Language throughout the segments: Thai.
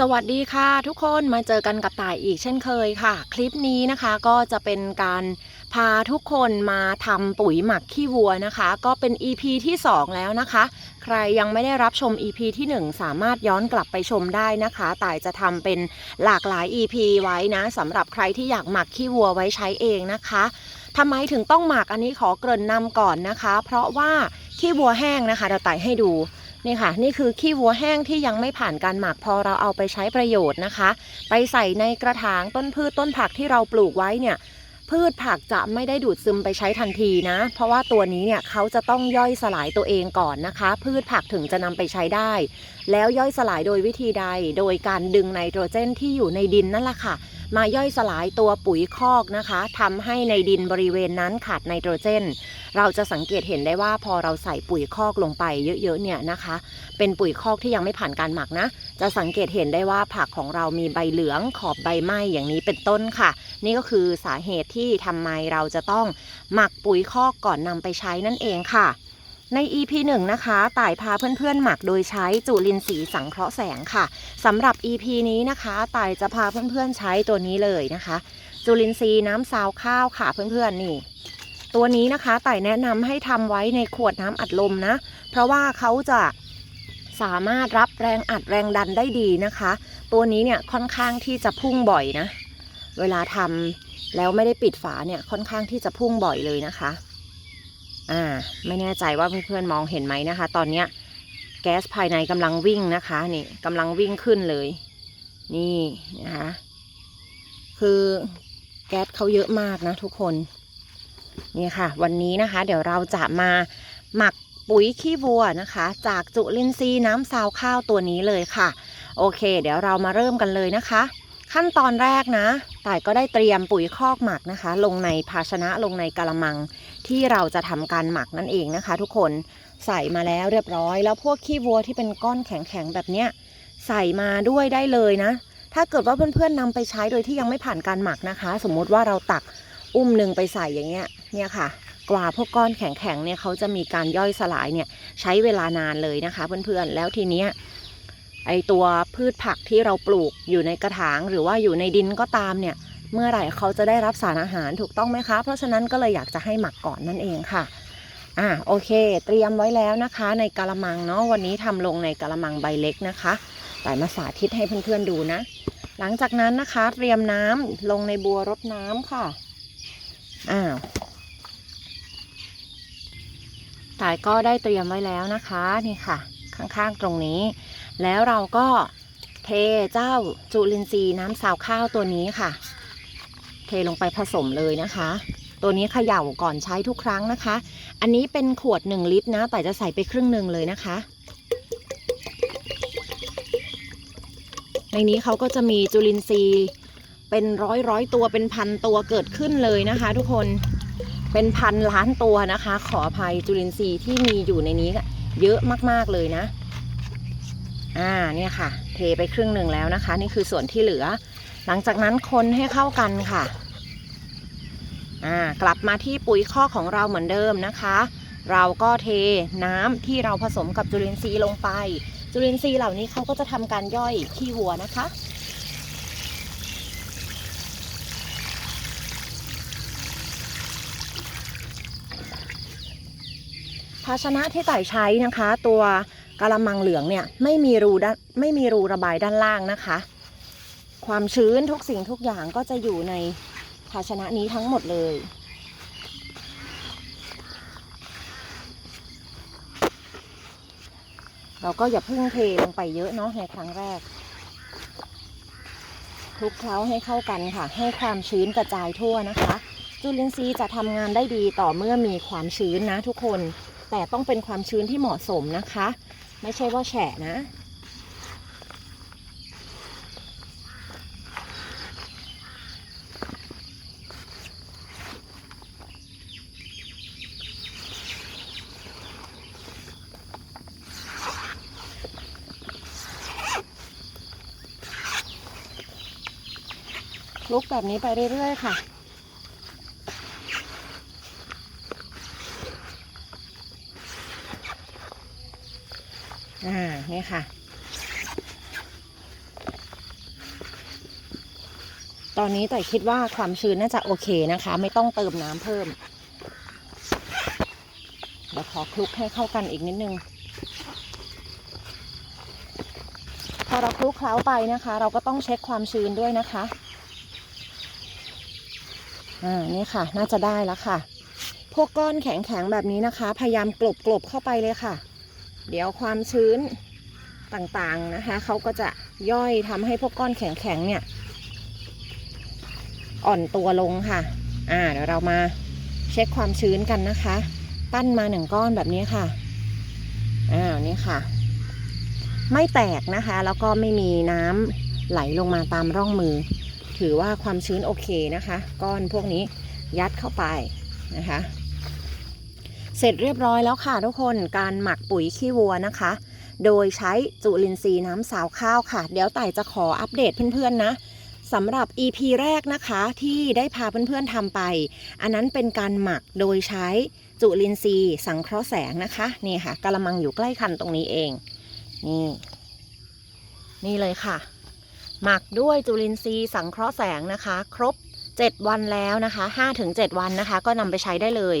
สวัสดีค่ะทุกคนมาเจอกันกับต่ายอีกเช่นเคยค่ะ คลิปนี้นะคะก็จะเป็นการพาทุกคนมาทำปุ๋ยหมักขี้วัวนะคะ ก็เป็น EP ที่ 2 แล้วนะคะ ใครยังไม่ได้รับชม EP ที่ 1 สามารถย้อนกลับไปชมได้นะคะต่ายจะทำเป็นหลากหลาย EP ไว้นะสำหรับใครที่อยากหมักขี้วัวไว้ใช้เองนะคะทำไมถึงต้องหมักอันนี้ขอเกริ่นนำก่อนนะคะ เพราะว่าขี้วัวแห้งนะคะเดี๋ยวต่ายให้ดู นี่ค่ะ นี่คือขี้วัวแห้งที่ยังไม่ผ่านการหมักพอเราเอาไปใช้ประโยชน์นะคะ ไปใส่ในกระถางต้นพืชต้นผักที่เราปลูกไว้เนี่ยพืชผักจะไม่ได้ดูดซึมไปใช้ทันทีนะ เพราะว่าตัวนี้เนี่ยเขาจะต้องย่อยสลายตัวเองก่อนนะคะ พืชผักถึงจะนำไปใช้ได้ แล้วย่อยสลายโดยวิธีใด โดยการดึงไนโตรเจนที่อยู่ในดินนั่นแหละค่ะ มาย่อยสลายตัวปุ๋ยคอกนะคะทำให้ในดินบริเวณนั้นขาดไนโตรเจน เราจะสังเกตเห็นได้ว่าพอเราใส่ปุ๋ยคอกลงไปเยอะๆเนี่ยนะคะ เป็นปุ๋ยคอกที่ยังไม่ผ่านการหมักนะ จะสังเกตเห็นได้ว่าผักของเรามีใบเหลืองขอบใบไหม้อย่างนี้เป็นต้นค่ะ นี่ก็คือสาเหตุที่ทำไมเราจะต้องหมักปุ๋ยคอกก่อนนำไปใช้นั่นเองค่ะ ใน EP 1 นะคะ ต่ายพาเพื่อนๆ หมักโดยใช้จุลินทรีย์สังเคราะห์แสงค่ะสำหรับ EP นี้นะคะ ต่ายจะพาเพื่อนๆ ใช้ตัวนี้เลยนะคะ จุลินทรีย์น้ำซาวข้าวค่ะเพื่อนๆ นี่ ตัวนี้นะคะต่ายแนะนำให้ทำไว้ในขวดน้ำอัดลมนะ เพราะว่าเขาจะสามารถรับแรงอัดแรงดันได้ดีนะคะ ตัวนี้เนี่ยค่อนข้างที่จะพุ่งบ่อยนะ เวลาทำแล้วไม่ได้ปิดฝาเนี่ยค่อนข้างที่จะพุ่งบ่อยเลยนะคะ อ่าไม่แน่ใจว่าเพื่อนๆมองเห็นไหมนะคะ ตอนเนี้ยแก๊สภายในกำลังวิ่งนะคะนี่กำลังวิ่งขึ้นเลย นี่นะคะคือแก๊สเขาเยอะมากนะทุกคนนี่ค่ะ วันนี้นะคะ เดี๋ยวเราจะมาหมักปุ๋ยขี้วัวนะคะ จากจุลินทรีย์น้ำซาวข้าวตัวนี้เลยค่ะ โอเค เดี๋ยวเรามาเริ่มกันเลยนะคะ ขั้นตอนแรกนะต่ายก็ได้เตรียมปุ๋ยคอกหมักนะคะ ลงในภาชนะลงในกะละมัง ที่เราจะทำการหมักนั่นเองนะคะ ทุกคนใส่มาแล้วเรียบร้อย แล้วพวกขี้วัวที่เป็นก้อนแข็งๆแบบเนี้ยใส่มาด้วยได้เลยนะ ถ้าเกิดว่าเพื่อนๆนำไปใช้โดยที่ยังไม่ผ่านการหมักนะคะ สมมุติว่าเราตักอุ้มหนึ่งไปใส่อย่างเงี้ยเนี่ยค่ะ กว่าพวกก้อนแข็งๆเนี่ยเขาจะมีการย่อยสลายเนี่ยใช้เวลานานเลยนะคะ เพื่อนๆแล้วทีเนี้ย ไอตัวพืชผักที่เราปลูกอยู่ในกระถาง หรือว่าอยู่ในดินก็ตามเนี่ย เมื่อไหร่เขาจะได้รับสารอาหารถูกต้องไหมคะ เพราะฉะนั้นก็เลยอยากจะให้หมักก่อนนั่นเองค่ะ อ่าโอเค เตรียมไว้แล้วนะคะ ในกะละมังเนาะวันนี้ทำลงในกะละมังใบเล็กนะคะแต่มาสาธิตให้เพื่อนๆดูนะ หลังจากนั้นนะคะเตรียมน้ำลงในบัวรดน้ำค่ะอ้าวต่ายก็ได้เตรียมไว้แล้วนะคะนี่ค่ะ ข้างๆตรงนี้ แล้วเราก็เทเจ้าจุลินทรีย์น้ำสาวข้าวตัวนี้ค่ะ เทลงไปผสมเลยนะคะ ตัวนี้เขย่าก่อนใช้ทุกครั้งนะคะ อันนี้เป็นขวด 1 ลิตรนะ แต่จะใส่ไปครึ่งหนึ่งเลยนะคะ ในนี้เขาก็จะมีจุลินทรีย์เป็นร้อยร้อยตัวเป็นพันตัวเกิดขึ้นเลยนะคะ ทุกคนเป็นพันล้านตัวนะคะ ขออภัยจุลินทรีย์ที่มีอยู่ในนี้เยอะมากๆเลยนะ อ่าเนี่ยค่ะ เทไปครึ่งหนึ่งแล้วนะคะ นี่คือส่วนที่เหลือ หลังจากนั้นคนให้เข้ากันค่ะอ่ากลับมาที่ปุ๋ยข้อกของเราเหมือนเดิมนะคะ เราก็เทน้ำที่เราผสมกับจุลินทรีย์ลงไป จุลินทรีย์เหล่านี้เขาก็จะทำการย่อยขี้วัวนะคะภาชนะที่ไต่ใช้นะคะ ตัว ละมังเหลืองเนี่ยไม่มีรูด้านไม่มีรูระบายด้านล่างนะคะ ความชื้นทุกสิ่งทุกอย่างก็จะอยู่ในภาชนะนี้ทั้งหมดเลยเราก็อย่าเพิ่งเทลงไปเยอะเนาะในครั้งแรกคลุกเคล้าให้เข้ากันค่ะ ให้ความชื้นกระจายทั่วนะคะ จุลินทรีย์จะทำงานได้ดีต่อเมื่อมีความชื้นนะทุกคน แต่ต้องเป็นความชื้นที่เหมาะสมนะคะ ไม่ใช่ว่าแฉะนะ ลุกแบบนี้ไปเรื่อยๆค่ะ อ่านี่ค่ะ ตอนนี้แต่คิดว่าความชื้นน่าจะโอเคนะคะ ไม่ต้องเติมน้ำเพิ่มเดี๋ยวขอคลุกให้เข้ากันอีกนิดนึง พอเราคลุกเคล้าไปนะคะ เราก็ต้องเช็คความชื้นด้วยนะคะ อ่า นี่ค่ะ น่าจะได้แล้วค่ะ พวกก้อนแข็งๆแบบนี้นะคะ พยายามกลบกลบๆเข้าไปเลยค่ะ เดี๋ยวความชื้นต่างๆนะคะเขาก็จะย่อยทำให้พวกก้อนแข็งๆเนี่ย อ่อนตัวลงค่ะ อ่าเดี๋ยวเรามาเช็คความชื้นกันนะคะ ปั้นมาหนึ่งก้อนแบบนี้ค่ะอ่านี่ค่ะ ไม่แตกนะคะ แล้วก็ไม่มีน้ำไหลลงมาตามร่องมือ ถือว่าความชื้นโอเคนะคะ ก้อนพวกนี้ยัดเข้าไปนะคะ ร็จเรียบร้อยแล้วค่ะทุกคนการหมักปุ๋ยขี้วัวนะคะ โดยใช้จุลินทรีย์น้ำสาวข้าวค่ะ เดี๋ยวไต่จะขออัปเดตเพื่อนๆนะสำหรับ EP แรกนะคะที่ได้พาเพื่อนๆทำไป อันนั้นเป็นการหมักโดยใช้จุลินทรีย์สังเคราะห์แสงนะคะนี่ค่ะกระมังอยู่ใกล้คันตรงนี้เองนี่นี่เลยค่ะ หมักด้วยจุลินทรีย์สังเคราะห์แสงนะคะ ครบ 7 วันแล้วนะคะ5-7วันนะคะ ก็นำไปใช้ได้เลย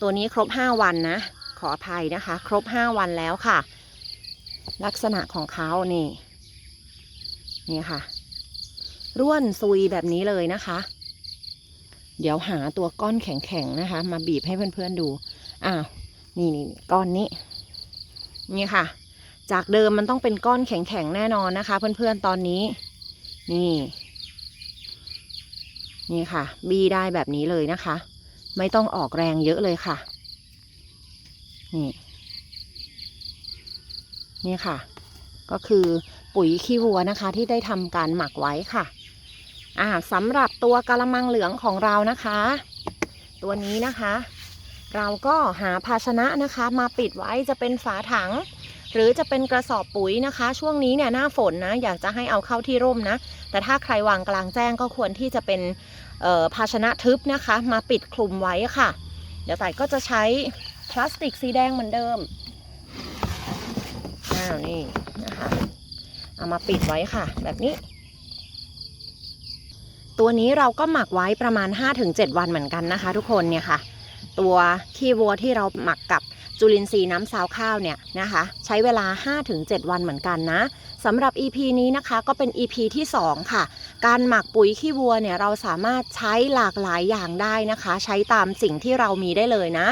ตัวนี้ครบ 5 วันนะ ขออภัยนะคะ ครบ 5 วันแล้วค่ะ ลักษณะของเขานี่นี่ค่ะ ร่วนซุยแบบนี้เลยนะคะ เดี๋ยวหาตัวก้อนแข็งๆนะคะ มาบีบให้เพื่อนๆดูอ้าวนี่นี่ก้อนนี้นี่ค่ะ จากเดิมมันต้องเป็นก้อนแข็งๆแน่นอนนะคะ เพื่อนๆตอนนี้ นี่ นี่ค่ะ บีได้แบบนี้เลยนะคะ ไม่ต้องออกแรงเยอะเลยค่ะ นี่ นี่ค่ะ ก็คือปุ๋ยขี้วัวนะคะ ที่ได้ทำการหมักไว้ค่ะ อ่าสำหรับตัวกะละมังเหลืองของเรานะคะ ตัวนี้นะคะ เราก็หาภาชนะนะคะ มาปิดไว้จะเป็นฝาถัง หรือจะเป็นกระสอบปุ๋ยนะคะ ช่วงนี้เนี่ยหน้าฝนนะอยากจะให้เอาเข้าที่ร่มนะ แต่ถ้าใครวางกลางแจ้งก็ควรที่จะเป็นภาชนะทึบนะคะ มาปิดคลุมไว้ค่ะ เดี๋ยวใส่ก็จะใช้พลาสติกสีแดงเหมือนเดิมอ้าวนี่นะคะเอามาปิดไว้ค่ะ แบบนี้ ตัวนี้เราก็หมักไว้ประมาณ 5-7 วันเหมือนกันนะคะ ทุกคนเนี่ยค่ะ ตัวขี้วัวที่เราหมักกับ จุลินทรีย์น้ำซาวข้าวเนี่ยนะคะใช้เวลา 5-7 วันเหมือนกันนะสำหรับ EP นี้นะคะก็เป็น EP ที่ 2 ค่ะ การหมักปุ๋ยขี้วัวเนี่ยเราสามารถใช้หลากหลายอย่างได้นะคะ ใช้ตามสิ่งที่เรามีได้เลยนะ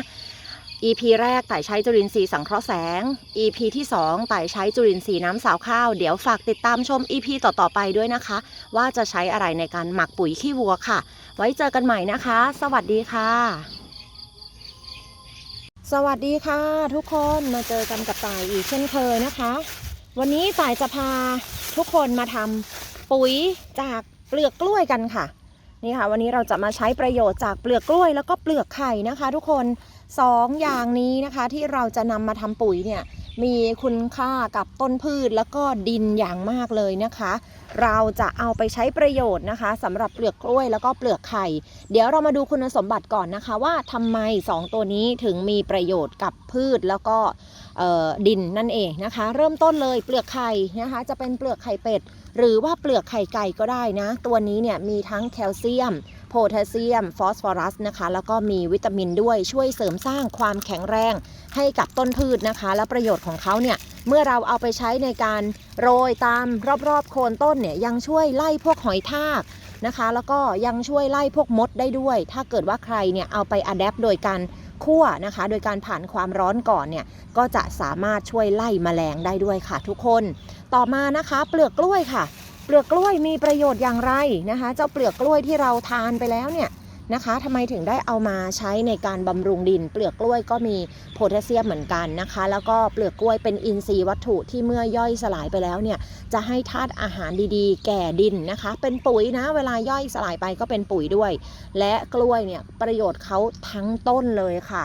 EP แรกไต่ใช้จุลินทรีย์สังเคราะห์แสง EP ที่2ไต่ใช้จุลินทรีย์น้ำสาวข้าว เดี๋ยวฝากติดตามชม EP ต่อๆไปด้วยนะคะ ว่าจะใช้อะไรในการหมักปุ๋ยขี้วัวค่ะ ไว้เจอกันใหม่นะคะ สวัสดีค่ะ สวัสดีค่ะ ทุกคนมาเจอกันกับต่ายอีกเช่นเคยนะคะ วันนี้ต่ายจะพาทุกคนมาทำปุ๋ยจากเปลือกกล้วยกันค่ะนี่ค่ะ วันนี้เราจะมาใช้ประโยชน์จากเปลือกกล้วยแล้วก็เปลือกไข่นะคะ ทุกคนสองอย่างนี้นะคะที่เราจะนำมาทำปุ๋ยเนี่ย มีคุณค่ากับต้นพืชแล้วก็ดินอย่างมากเลยนะคะ เราจะเอาไปใช้ประโยชน์นะคะสำหรับเปลือกกล้วยแล้วก็เปลือกไข่ เดี๋ยวเรามาดูคุณสมบัติก่อนนะคะว่าทำไม 2 ตัวนี้ถึงมีประโยชน์กับพืชแล้วก็ดินนั่นเองนะคะ เริ่มต้นเลยเปลือกไข่นะคะ จะเป็นเปลือกไข่เป็ดหรือว่าเปลือกไข่ไก่ก็ได้นะ ตัวนี้เนี่ยมีทั้งแคลเซียม พแทสเซียม ฟอสฟอรัสนะคะแล้วก็มีวิตามินด้วยช่วยเสริมสร้างความแข็งแรงให้กับต้นพืชนะคะ และประโยชน์ของเขาเนี่ยเมื่อเราเอาไปใช้ในการโรยตามรอบๆโคนต้นเนี่ยยังช่วยไล่พวกหอยทากนะคะ แล้วก็ยังช่วยไล่พวกมดได้ด้วย ถ้าเกิดว่าใครเนี่ยเอาไปอัดแอปโดยการคั่วนะคะ โดยการผ่านความร้อนก่อนเนี่ยก็จะสามารถช่วยไล่แมลงได้ด้วยค่ะทุกคน ต่อมานะคะ เปลือกกล้วยค่ะ เปลือกกล้วยมีประโยชน์อย่างไรนะคะ เจ้าเปลือกกล้วยที่เราทานไปแล้วเนี่ยนะคะทำไมถึงได้เอามาใช้ในการบำรุงดิน เปลือกกล้วยก็มีโพแทสเซียมเหมือนกันนะคะ แล้วก็เปลือกกล้วยเป็นอินทรีย์วัตถุที่เมื่อย่อยสลายไปแล้วเนี่ยจะให้ธาตุอาหารดีๆ แก่ดินนะคะ เป็นปุ๋ยนะเวลาย่อยสลายไปก็เป็นปุ๋ยด้วย และกล้วยเนี่ยประโยชน์เขาทั้งต้นเลยค่ะ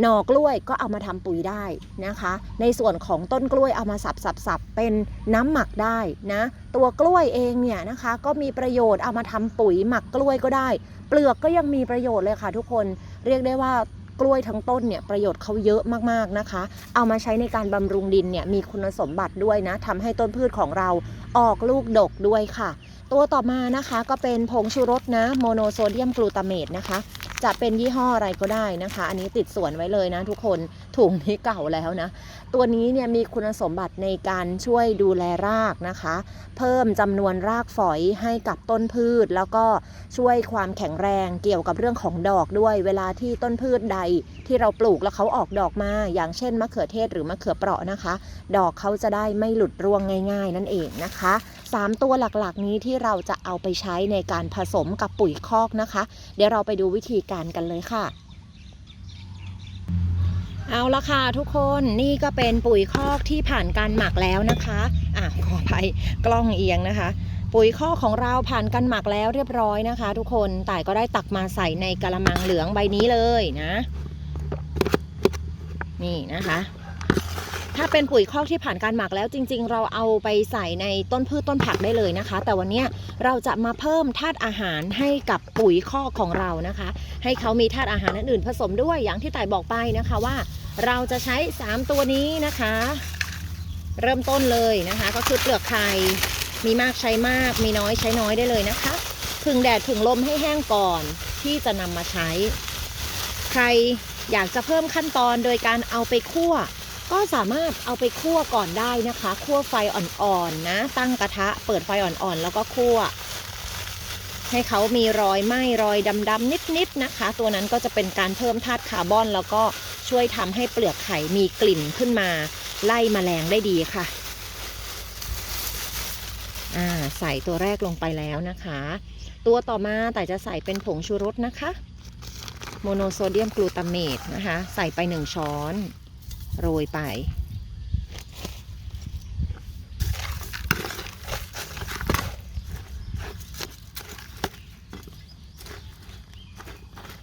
หน่อกล้วยก็เอามาทำปุ๋ยได้นะคะ ในส่วนของต้นกล้วยเอามาสับสับสับเป็นน้ำหมักได้นะตัวกล้วยเองเนี่ยนะคะก็มีประโยชน์เอามาทำปุ๋ยหมักกล้วยก็ได้ เปลือกก็ยังมีประโยชน์เลยค่ะ ทุกคนเรียกได้ว่ากล้วยทั้งต้นเนี่ยประโยชน์เขาเยอะมากๆนะคะ เอามาใช้ในการบำรุงดินเนี่ยมีคุณสมบัติด้วยนะทำให้ต้นพืชของเราออกลูกดกด้วยค่ะ ตัวต่อมานะคะก็เป็นผงชูรสนะโมโนโซเดียมกลูตาเมตนะคะ จะเป็นยี่ห้ออะไรก็ได้นะคะ อันนี้ติดส่วนไว้เลยนะทุกคน ถุงนี้เก่าแล้วนะ ตัวนี้เนี่ยมีคุณสมบัติในการช่วยดูแลรากนะคะ เพิ่มจำนวนรากฝอยให้กับต้นพืช แล้วก็ช่วยความแข็งแรงเกี่ยวกับเรื่องของดอกด้วย เวลาที่ต้นพืชใดที่เราปลูกแล้วเขาออกดอกมา อย่างเช่นมะเขือเทศหรือมะเขือเปราะนะคะ ดอกเขาจะได้ไม่หลุดร่วงง่าย ๆ นั่นเองนะคะสามตัวหลักๆนี้ที่เราจะเอาไปใช้ในการผสมกับปุ๋ยคอกนะคะ เดี๋ยวเราไปดูวิธีการกันเลยค่ะ เอาละค่ะทุกคนนี่ก็เป็นปุ๋ยคอกที่ผ่านการหมักแล้วนะคะอะขออภัยกล้องเอียงนะคะ ปุ๋ยคอกของเราผ่านการหมักแล้วเรียบร้อยนะคะ ทุกคนแต่ก็ได้ตักมาใส่ในกระมังเหลืองใบนี้เลยนะ นี่นะคะ ถ้าเป็นปุ๋ยคอกที่ผ่านการหมักแล้วจริง ๆ เราเอาไปใส่ในต้นพืชต้นผักได้เลยนะคะ แต่วันนี้เราจะมาเพิ่มธาตุอาหารให้กับปุ๋ยคอกของเรานะคะ ให้เขามีธาตุอาหารอื่นๆผสมด้วยอย่างที่ต่ายบอกไปนะคะว่า เราจะใช้ 3 ตัวนี้นะคะ เริ่มต้นเลยนะคะ ก็คือเปลือกไข่มีมากใช้มาก มีน้อยใช้น้อยได้เลยนะคะผึ่งแดดผึ่งลมให้แห้งก่อนที่จะนำมาใช้ ใครอยากจะเพิ่มขั้นตอนโดยการเอาไปคั่ว ก็สามารถเอาไปคั่วก่อนได้นะคะ คั่วไฟอ่อนๆนะ ตั้งกระทะ เปิดไฟอ่อนๆ แล้วก็คั่ว ให้เขามีรอยไหม้รอยดำๆนิดๆนะคะ ตัวนั้นก็จะเป็นการเพิ่มธาตุคาร์บอน แล้วก็ช่วยทำให้เปลือกไข่มีกลิ่นขึ้นมา ไล่มแมลงได้ดีค่ะใส่ตัวแรกลงไปแล้วนะคะ ตัวต่อมาแต่จะใส่เป็นผงชูรสนะคะ โมโนโซเดียมกลูตาเมตนะคะ ใส่ไปหนึ่งช้อน โรยไป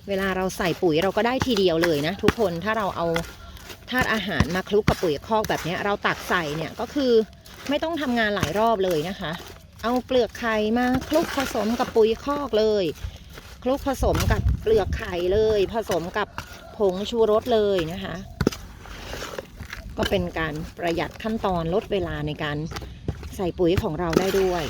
เวลาเราใส่ปุ๋ยเราก็ได้ทีเดียวเลยนะ ทุกคนถ้าเราเอาธาตุอาหารมาคลุกกับปุ๋ยคอกแบบนี้เราตักใส่เนี่ยก็คือไม่ต้องทำงานหลายรอบเลยนะคะ เอาเปลือกไข่มาคลุกผสมกับปุ๋ยคอกเลยคลุกผสมกับเปลือกไข่เลย ผสมกับผงชูรสเลยนะคะ ก็เป็นการประหยัดขั้นตอนลดเวลาในการใส่ปุ๋ยของเราได้ด้วย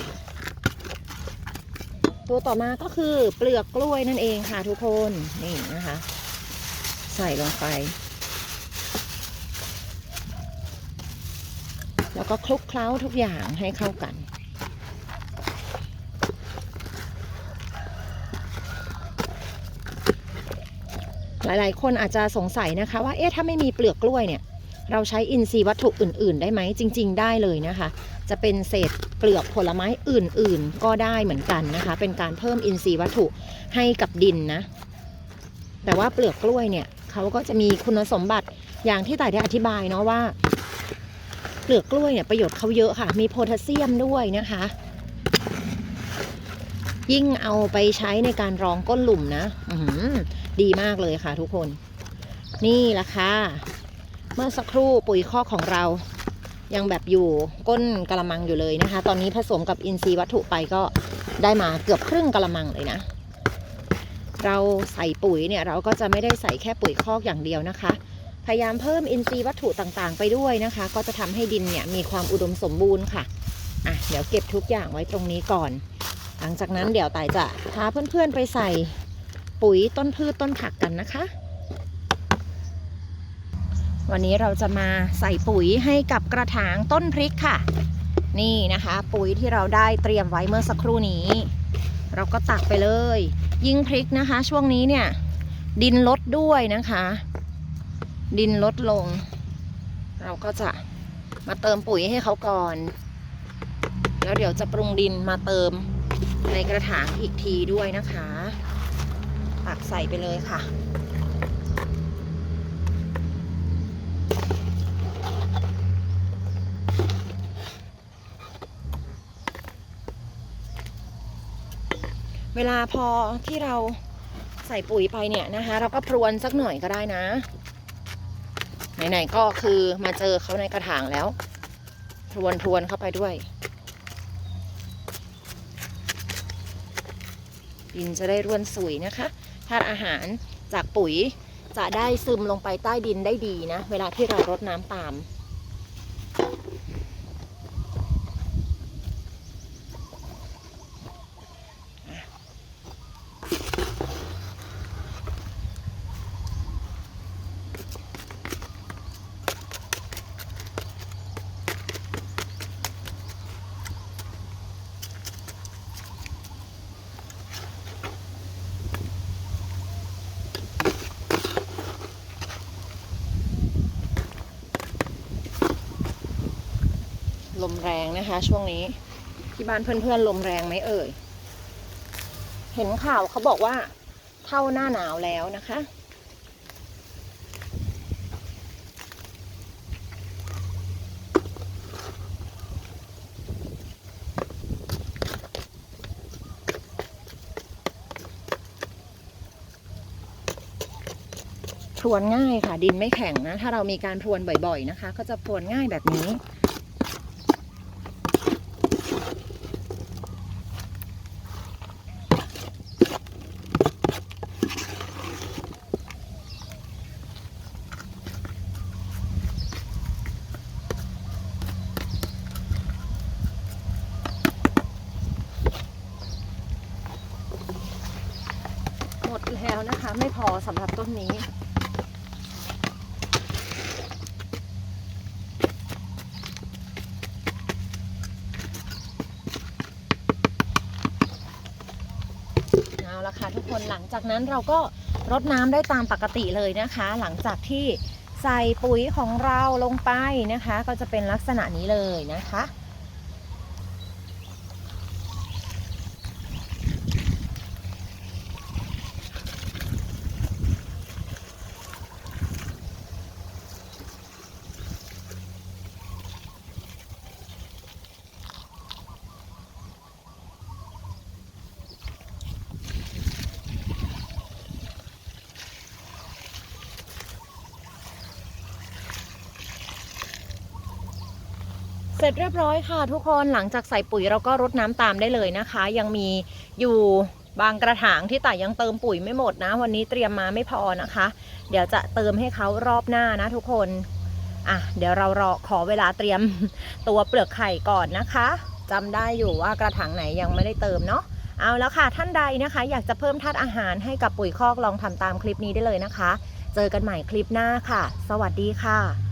ตัวต่อมาก็คือเปลือกกล้วยนั่นเองค่ะทุกคนนี่นะคะ ใส่ลงไป แล้วก็คลุกเคล้าทุกอย่างให้เข้ากันหลาย ๆ คนอาจจะสงสัยนะคะว่า เอ๊ะ ถ้าไม่มีเปลือกกล้วยเนี่ย เราใช้อินทรีย์วัตถุอื่น ๆ ได้ไหมจริง ๆ ได้เลยนะคะ จะเป็นเศษเปลือกผลไม้อื่น ๆ ก็ได้เหมือนกันนะคะ เป็นการเพิ่มอินทรีย์วัตถุให้กับดินนะ แต่ว่าเปลือกกล้วยเนี่ยเขาก็จะมีคุณสมบัติอย่างที่ต่ายได้อธิบายเนาะว่า เปลือกกล้วยเนี่ยประโยชน์เขาเยอะค่ะ มีโพแทสเซียมด้วยนะคะ ยิ่งเอาไปใช้ในการรองก้นหลุมนะอืดีมากเลยค่ะทุกคน นี่ละค่ะ เมื่อสักครู่ปุ๋ยคอกของเรายังแบบอยู่ก้นกระมังอยู่เลยนะคะ ตอนนี้ผสมกับอินทรีย์วัตถุไปก็ได้มาเกือบครึ่งกระมังเลยนะ เราใส่ปุ๋ยเนี่ยเราก็จะไม่ได้ใส่แค่ปุ๋ยคอกอย่างเดียวนะคะ พยายามเพิ่มอินทรีย์วัตถุต่างๆ ไปด้วยนะคะ ก็จะทำให้ดินเนี่ยมีความอุดมสมบูรณ์ค่ะอะ เดี๋ยวเก็บทุกอย่างไว้ตรงนี้ก่อน หลังจากนั้นเดี๋ยวต่ายจะพาเพื่อนๆไปใส่ปุ๋ยต้นพืชต้นผักกันนะคะ วันนี้เราจะมาใส่ปุ๋ยให้กับกระถางต้นพริกค่ะ นี่นะคะ ปุ๋ยที่เราได้เตรียมไว้เมื่อสักครู่นี้ เราก็ตักไปเลย ยิ่งพริกนะคะ ช่วงนี้เนี่ย ดินลดด้วยนะคะ ดินลดลง เราก็จะมาเติมปุ๋ยให้เขาก่อน แล้วเดี๋ยวจะปรุงดินมาเติมในกระถางอีกทีด้วยนะคะ ตักใส่ไปเลยค่ะ เวลาพอที่เราใส่ปุ๋ยไปเนี่ยนะคะ เราก็พรวนสักหน่อยก็ได้นะ ไหนๆก็คือมาเจอเขาในกระถางแล้ว พรวนพรวนเข้าไปด้วย ดินจะได้ร่วนสุยนะคะธาตุอาหารจากปุ๋ยจะได้ซึมลงไปใต้ดินได้ดีนะ เวลาที่เรารดน้ำตาม น แรงนะคะ ช่วงนี้ ที่บ้านเพื่อนๆลมแรงไหมเอ่ย เห็นข่าวเขาบอกว่า เท่าหน้าหนาวแล้วนะคะ พรวนง่ายค่ะ ดินไม่แข็งนะ ถ้าเรามีการพรวนบ่อยๆนะคะ ก็จะพรวนง่ายแบบนี้ หมดแล้วนะคะ ไม่พอสำหรับต้นนี้ เอาละค่ะทุกคนหลังจากนั้นเราก็รดน้ำได้ตามปกติเลยนะคะ หลังจากที่ใส่ปุ๋ยของเราลงไปนะคะ ก็จะเป็นลักษณะนี้เลยนะคะ เสร็จเรียบร้อยค่ะ ทุกคนหลังจากใส่ปุ๋ยเราก็รดน้ำตามได้เลยนะคะ ยังมีอยู่บางกระถางที่แต่ยังเติมปุ๋ยไม่หมดนะ วันนี้เตรียมมาไม่พอนะคะ เดี๋ยวจะเติมให้เขารอบหน้านะทุกคนอะเดี๋ยวเรารอขอเวลาเตรียมตัวเปลือกไข่ก่อนนะคะจำได้อยู่ว่ากระถางไหนยังไม่ได้เติมเนาะเอาแล้วค่ะท่านใดนะคะ อยากจะเพิ่มธาตุอาหารให้กับปุ๋ยคอกลองทำตามคลิปนี้ได้เลยนะคะ เจอกันใหม่คลิปหน้าค่ะ สวัสดีค่ะ